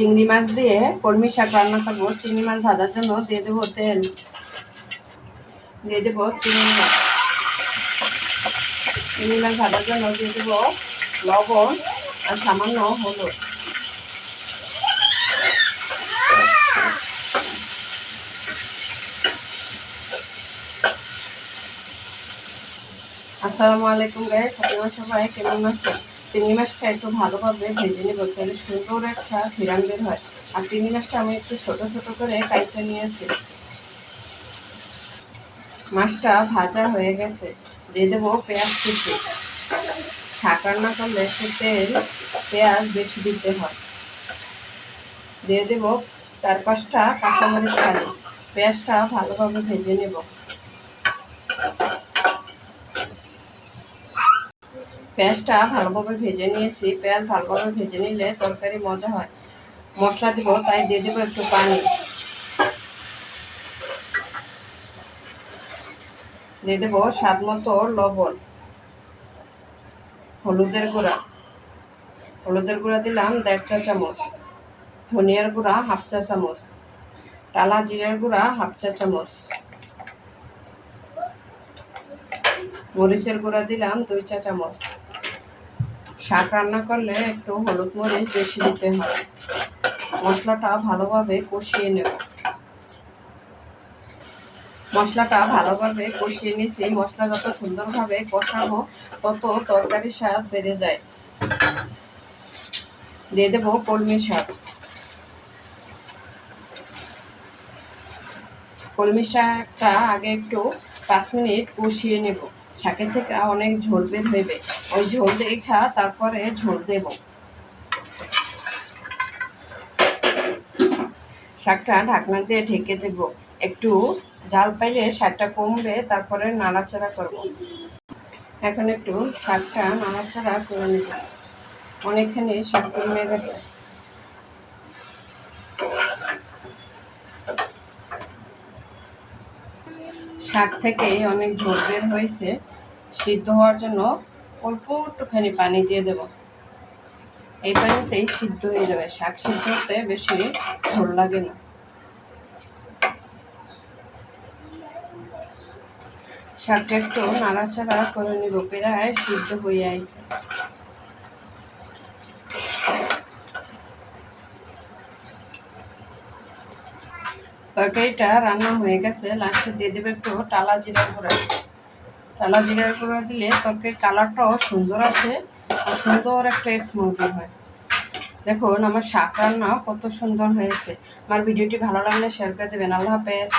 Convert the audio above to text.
চিংড়ি মাছ দিয়ে কলমি শাক রান্না করব। চিংড়ি মাছ ভাজার জন্য দিয়ে দেবো তেল। দিয়ে দেবো চিংড়ি মাছ। চিংড়ি মাছ ভাজার জন্য দিয়ে দেবো লবণ আর সামান্য হলুদ। আসসালামু আলাইকুম আপনারা সবাই কেমন আছেন? চিংড়ি মাছটা একটু ভালোভাবে ভেজে নেব, তাহলে সুন্দর একটা ফিরান বের হয়। আর চিংড়ি মাছটা আমি একটু ছোট ছোট করে কাইটে নিয়েছি। মাছটা ভাজা হয়ে গেছে। দিয়ে দেবো পেঁয়াজ কুচি। শাক রান্না করলে একটু তেল, পেঁয়াজ বেশি দিতে হয়। দিয়ে দেবো চার পাঁচটা কাঁচামরিচ খালি পেঁয়াজটা ভালোভাবে ভেজে নেব। পেঁয়াজটা ভালোভাবে ভেজে নিয়েছি। পেঁয়াজ ভালোভাবে ভেজে নিলে তরকারি মজা হয়। মশলা দিব, তাই দিয়ে দেবো একটু পানি। দিয়ে দেবো স্বাদ মতো লবণ, হলুদের গুঁড়া। হলুদের গুঁড়া দিলাম দেড় চা চামচ, ধনিয়ার গুঁড়া হাফ চা চামচ, টালা জিরার গুঁড়া হাফ চা চামচ। মরিচের গুঁড়া দিলাম দুই চা চামচ। শাক রান্না করলে একটু হলুদ মরিচ বেশি দিতে হয়। মশলাটা ভালোভাবে কষিয়ে নেব। মশলাটা ভালোভাবে কষিয়ে নিয়েছি। মশলা যত সুন্দরভাবে কষানো তত তরকারির স্বাদ বেড়ে যায়। দিয়ে দেবো কলমি শাক। কলমি শাকটা আগে একটু পাঁচ মিনিট কষিয়ে নেব। শাকের থেকে অনেক ঝোল বের হইবে। ওই ঝোল দেখা, তারপরে ঝোল দেব। শাকটা ঢাকনা দিয়ে ঢেকে দেব। একটু জাল পাইলে শাকটা কমবে, তারপরে নাড়াচাড়া করব। এখন একটু শাকটা নাড়াচাড়া করে নেব। অনেকখানি শাক কমে গেছে। শাক থেকে অনেক ঝোল বের হয়েছে, সিদ্ধ হওয়ার জন্য অল্প একটুখানি পানি দিয়ে দেব। এই পানিতেই সিদ্ধ হয়ে যাবে। শাক সিদ্ধ হতে বেশি ঝোল লাগে না। শাকটা একটু নাড়াচাড়া করে নিব। প্রায় সিদ্ধ হয়ে আইছে। তরকারিটা রান্না হয়ে গেছে। লাস্টে দিয়ে দেবে একটু টালা জিরা গুঁড়া। টালা জিরার গুঁড়া দিলে তরকারির কালারটাও সুন্দর আছে আর সুন্দর একটা স্মুদি হয়। দেখুন, আমার শাক রান্না কত সুন্দর হয়েছে। আমার ভিডিওটি ভালো লাগলে শেয়ার করে দেবেন। আল্লাহ হাফেজ।